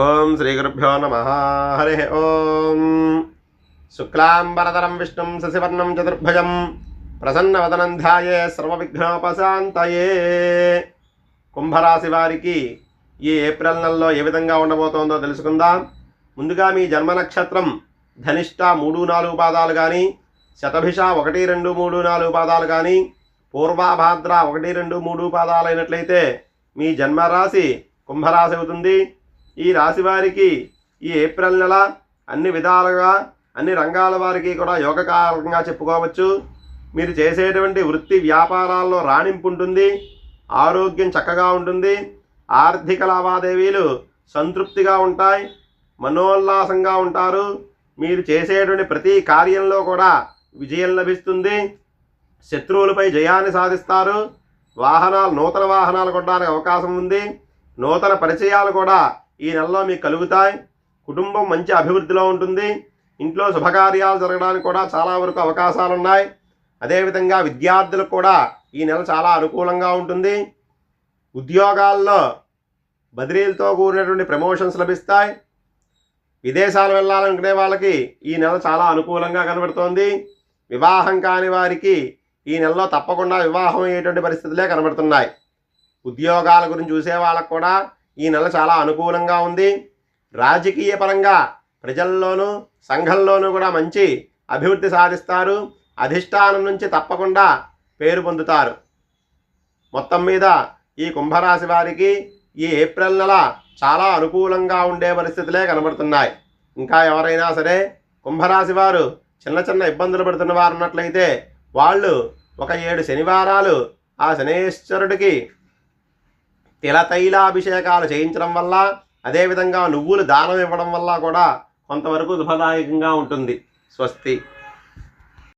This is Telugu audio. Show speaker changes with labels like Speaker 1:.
Speaker 1: ఓం శ్రీ గురుభ్యో నమ. హరి ఓం. శుక్లాంబరధరం విష్ణుం శశివర్ణం చతుర్భుజం ప్రసన్నవదనం ధ్యాయే సర్వవిఘ్నోపశాంతయే. కుంభరాశి వారికి ఈ ఏప్రిల్ నెలలో ఏ విధంగా ఉండబోతోందో తెలుసుకుందాం. ముందుగా మీ జన్మ నక్షత్రం ధనిష్ట మూడు నాలుగు పాదాలు కానీ శతభిష ఒకటి రెండు మూడు నాలుగు పాదాలు కానీ పూర్వాభాద్ర ఒకటి రెండు మూడు పాదాలు అయినట్లయితే మీ జన్మరాశి కుంభరాశి అవుతుంది. ఈ రాశి వారికి ఈ ఏప్రిల్ నెల అన్ని విధాలుగా అన్ని రంగాల వారికి కూడా యోగకారకంగా చెప్పుకోవచ్చు. మీరు చేసేటువంటి వృత్తి వ్యాపారాల్లో రాణింపు ఉంటుంది ఆరోగ్యం చక్కగా ఉంటుంది ఆర్థిక లావాదేవీలు సంతృప్తిగా ఉంటాయి మనోల్లాసంగా ఉంటారు. మీరు చేసేటువంటి ప్రతి కార్యంలో కూడా విజయం లభిస్తుంది. శత్రువులపై జయాన్ని సాధిస్తారు. వాహనాలు నూతన వాహనాలు కొనడానికి అవకాశం ఉంది. నూతన పరిచయాలు కూడా ఈ నెలలో మీకు కలుగుతాయి. కుటుంబం మంచి అభివృద్ధిలో ఉంటుంది. ఇంట్లో శుభకార్యాలు జరగడానికి కూడా చాలా వరకు అవకాశాలు ఉన్నాయి. అదేవిధంగా విద్యార్థులకు కూడా ఈ నెల చాలా అనుకూలంగా ఉంటుంది. ఉద్యోగాల్లో బదిలీలతో కూడినటువంటి ప్రమోషన్స్ లభిస్తాయి. విదేశాలు వెళ్ళాలనుకునే వాళ్ళకి ఈ నెల చాలా అనుకూలంగా కనబడుతోంది. వివాహం కాని వారికి ఈ నెలలో తప్పకుండా వివాహం అయ్యేటువంటి పరిస్థితులే కనబడుతున్నాయి. ఉద్యోగాల గురించి చూసే వాళ్ళకు కూడా ఈ నెల చాలా అనుకూలంగా ఉంది. రాజకీయ పరంగా ప్రజల్లోనూ సంఘంలోనూ కూడా మంచి అభివృద్ధి సాధిస్తారు. అధిష్టానం నుంచి తప్పకుండా పేరు పొందుతారు. మొత్తం మీద ఈ కుంభరాశి వారికి ఈ ఏప్రిల్ నెల చాలా అనుకూలంగా ఉండే పరిస్థితులే కనబడుతున్నాయి. ఇంకా ఎవరైనా సరే కుంభరాశి వారు చిన్న చిన్న ఇబ్బందులు పడుతున్న వారు ఉన్నట్లయితే వాళ్ళు ఒక ఏడు శనివారాలు ఆ శనేశ్వరుడికి తిల తైలాభిషేకాలు చేయించడం వల్ల అదేవిధంగా నువ్వులు దానం ఇవ్వడం వల్ల కూడా కొంతవరకు శుభదాయకంగా ఉంటుంది. స్వస్తి.